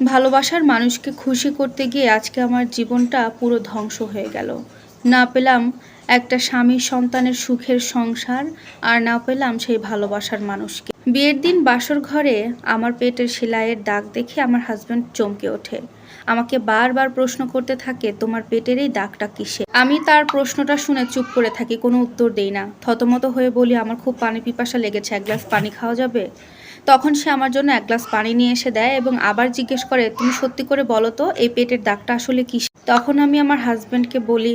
ভালোবাসার মানুষকে খুশি করতে গিয়ে আজকে আমার জীবনটা পুরো ধ্বংস হয়ে গেল। না পেলাম একটা স্বামী সন্তানের সুখের সংসার, আর না পেলাম সেই ভালোবাসার মানুষকে। বিয়ের দিন বাসর ঘরে আমার পেটের সেলাইয়ের দাগ দেখে আমার হাজব্যান্ড চমকে ওঠে। আমাকে বারবার প্রশ্ন করতে থাকে, তোমার পেটের এই দাগটা কিসে আমি তার প্রশ্নটা শুনে চুপ করে থাকি, কোনো উত্তর দেই না। থতমত হয়ে বলি, আমার খুব পানি পিপাসা লেগেছে, এক গ্লাস পানি খাওয়া যাবে? তখন সে আমার জন্য এক গ্লাস পানি নিয়ে এসে দেয় এবং আবার জিজ্ঞেস করে, তুমি সত্যি করে বলো তো, এই পেটের দাগটা আসলে কি? তখন আমি আমার হাজব্যান্ডকে বলি,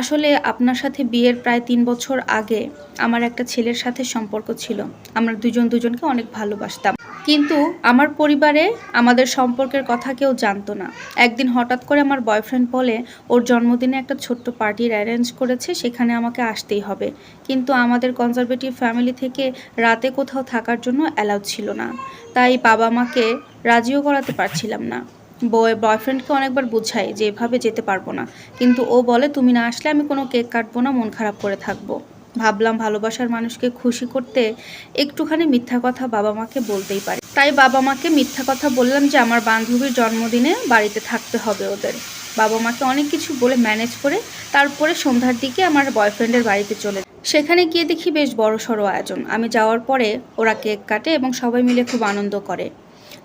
আসলে আপনার সাথে বিয়ের প্রায় তিন বছর আগে আমার একটা ছেলের সাথে সম্পর্ক ছিল। আমরা দুজন দুজনকে অনেক ভালোবাসতাম। কিন্তু আমার পরিবারে আমাদের সম্পর্কের কথা কেউ জানতো না। একদিন হঠাৎ করে আমার বয়ফ্রেন্ড বলে, ওর জন্মদিনে একটা ছোট্ট পার্টির অ্যারেঞ্জ করেছে, সেখানে আমাকে আসতেই হবে। কিন্তু আমাদের কনজারভেটিভ ফ্যামিলি থেকে রাতে কোথাও থাকার জন্য অ্যালাউ ছিল না। তাই বাবা মাকে রাজিও করাতে পারছিলাম না। বয় বয়ফ্রেন্ডকে অনেকবার বুঝাই যে এভাবে যেতে পারব না। কিন্তু ও বলে, তুমি না আসলে আমি কোনো কেক কাটবো না, মন খারাপ করে থাকব। ভাবলাম ভালোবাসার মানুষকে খুশি করতে একটুখানি মিথ্যা কথা বাবা মাকে বলতেই পারি। তাই বাবা মাকে মিথ্যা কথা বললাম যে, আমার বান্ধবীর জন্মদিনে বাড়িতে থাকতে হবে ওদের। বাবা মাকে অনেক কিছু বলে ম্যানেজ করে তারপরে সন্ধ্যার দিকে আমার বয়ফ্রেন্ডের বাড়িতে চলে। সেখানে গিয়ে দেখি বেশ বড় সড়ো আয়োজন। আমি যাওয়ার পরে ওরা কেক কাটে এবং সবাই মিলে খুব আনন্দ করে।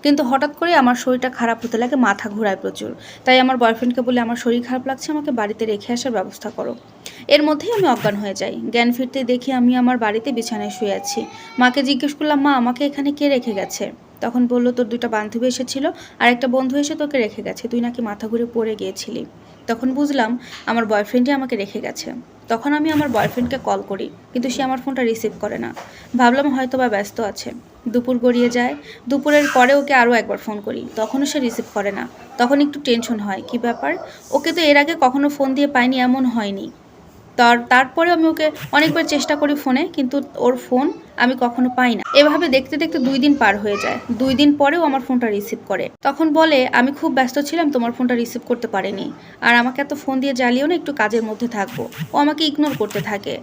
কিন্তু হঠাৎ করে আমার শরীরটা খারাপ হতে লাগে, মাথা ঘোরায় প্রচুর। তাই আমার বয়ফ্রেন্ডকে বলে, আমার শরীর খারাপ লাগছে, আমাকে বাড়িতে রেখে আসার ব্যবস্থা করো। এর মধ্যেই আমি অজ্ঞান হয়ে যাই। জ্ঞান ফিরতে দেখি আমি আমার বাড়িতে বিছানায় শুয়ে আছি। মাকে জিজ্ঞেস করলাম, মা, আমাকে এখানে কে রেখে গেছে? তখন বলল, তোর দুটো বান্ধবী এসেছিল আর একটা বন্ধু এসে তোকে রেখে গেছে। তুই নাকি মাথা ঘুরে পড়ে গিয়েছিলি। তখন বুঝলাম, আমার বয়ফ্রেন্ডই আমাকে রেখে গেছে। তখন আমি আমার বয়ফ্রেন্ডকে কল করি, কিন্তু সে আমার ফোনটা রিসিভ করে না। ভাবলাম হয়তো বা ব্যস্ত আছে। দুপুর গড়িয়ে যায়। দুপুরের পরে ওকে আরও একবার ফোন করি। তখনও সে রিসিভ করে না। তখন একটু টেনশন হয়। কি ব্যাপার? ওকে তো এর আগে কখনো ফোন দিয়ে পাইনি, এমন হয়নি। তার তারপরে আমি ওকে অনেকবার চেষ্টা করি ফোনে, কিন্তু ওর ফোন আমি কখনো পাই না। এভাবে দেখতে দেখতে দুই দিন পার হয়ে যায়। দুই দিন পরেও আমার ফোনটা রিসিভ করে। তখন বলে, আমি খুব ব্যস্ত ছিলাম, তোমার ফোনটা রিসিভ করতে পারিনি। আর আমাকে এত ফোন দিয়ে জ্বালিয়েও না একটু কাজের মধ্যে থাকব। ও আমাকে ইগনোর করতে থাকে।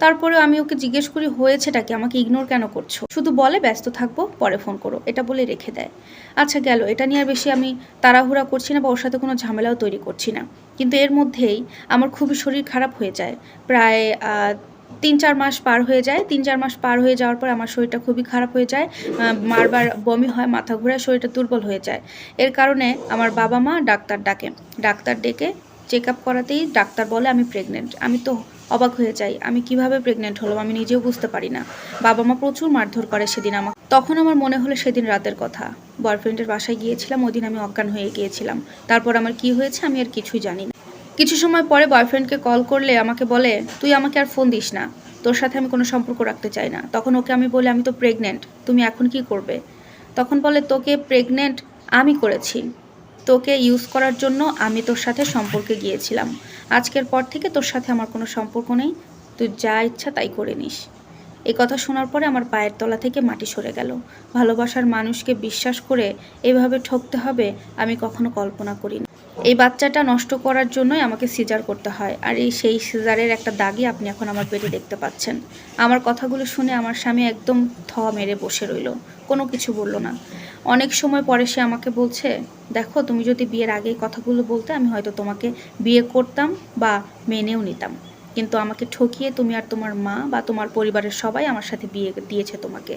তারপরে আমি ওকে জিজ্ঞেস করি হয়েছেটা কি? আমাকে ইগনোর কেন করছ? শুধু বলে ব্যস্ত থাকব পরে ফোন করো। এটা বলে রেখে দেয়। আচ্ছা গেল। এটা নিয়ে আর বেশি আমি তাড়াহুড়া করছি না বা ওর সাথে কোনো ঝামেলাও তৈরি করছি না। কিন্তু এর মধ্যেই আমার খুবই শরীর খারাপ হয়ে যায়। প্রায় তিন চার মাস পার হয়ে যায়। তিন চার মাস পার হয়ে যাওয়ার পর আমার শরীরটা খুবই খারাপ হয়ে যায়। আহ, বারবার বমি হয় মাথা ঘোরায় শরীরটা দুর্বল হয়ে যায়। এর কারণে আমার বাবা মা ডাক্তার ডাকে। ডাক্তার ডেকে চেক আপ করাতেই ডাক্তার বলে আমি প্রেগনেন্ট আমি তো অবাক হয়ে যাই, আমি কীভাবে প্রেগনেন্ট হলাম আমি নিজেও বুঝতে পারি না। বাবা মা প্রচুর মারধর করে সেদিন আমার তখন আমার মনে হলো সেদিন রাতের কথা। বয়ফ্রেন্ডের বাসায় গিয়েছিলাম ওই দিন আমি অজ্ঞান হয়ে গিয়েছিলাম। তারপর আমার কি হয়েছে আমি আর কিছুই জানি না। কিছু সময় পরে বয়ফ্রেন্ডকে কল করলে আমাকে বলে, তুই আমাকে আর ফোন দিস না। তোর সাথে আমি কোনো সম্পর্ক রাখতে চাই না। তখন ওকে আমি বলি, আমি তো প্রেগনেন্ট তুমি এখন কি করবে? তখন বলে, তোকে প্রেগনেন্ট আমি করেছি। তোকে ইউজ করার জন্য আমি তোর সাথে সম্পর্কে গিয়েছিলাম। আজকের পর থেকে তোর সাথে আমার কোনো সম্পর্ক নেই। তুই যা ইচ্ছা তাই করে নিস। এই কথা শোনার পরে আমার পায়ের তলা থেকে মাটি সরে গেল। ভালোবাসার মানুষকে বিশ্বাস করে এভাবে ঠকতে হবে আমি কখনো কল্পনা করি না এই বাচ্চাটা নষ্ট করার জন্যই আমাকে সিজার করতে হয়, আর এই সেই সিজারের একটা দাগই আপনি এখন আমার পেটে দেখতে পাচ্ছেন। আমার কথাগুলো শুনে আমার স্বামী একদম থ মেরে বসে রইল, কোনো কিছু বলল না। অনেক সময় পরে সে আমাকে বলছে, দেখো, তুমি যদি বিয়ের আগেই কথাগুলো বলতে, আমি হয়তো তোমাকে বিয়ে করতাম বা মেনেও নিতাম। কিন্তু আমাকে ঠকিয়ে তুমি আর তোমার মা বা তোমার পরিবারের সবাই আমার সাথে বিয়ে দিয়েছে তোমাকে।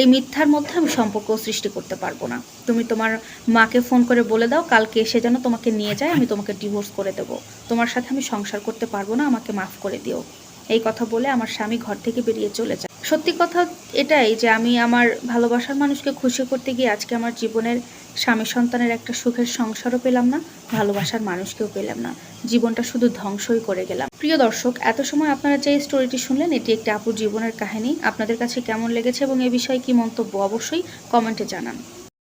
এই মিথ্যার মধ্যে আমি সম্পর্ক সৃষ্টি করতে পারব না। তুমি তোমার মাকে ফোন করে বলে দাও, কালকে এসে যেন তোমাকে নিয়ে যায়, আমি তোমাকে ডিভোর্স করে দেবো। তোমার সাথে আমি সংসার করতে পারব না, আমাকে মাফ করে দিও। এই কথা বলে আমার স্বামী ঘর থেকে বেরিয়ে চলে যায়। সত্যি কথা এটাই যে আমি আমার ভালোবাসার মানুষকে খুশি করতে গিয়ে আজকে আমার জীবনের স্বামী সন্তানের একটা সুখের সংসারও পেলাম না, ভালোবাসার মানুষকেও পেলাম না। জীবনটা শুধু ধ্বংসই করে গেলাম। প্রিয় দর্শক, এত সময় আপনারা যে স্টোরিটি শুনলেন, এটি একটি আপুর জীবনের কাহিনী। আপনাদের কাছে কেমন লেগেছে এবং এ বিষয়ে কি মন্তব্য, অবশ্যই কমেন্টে জানান।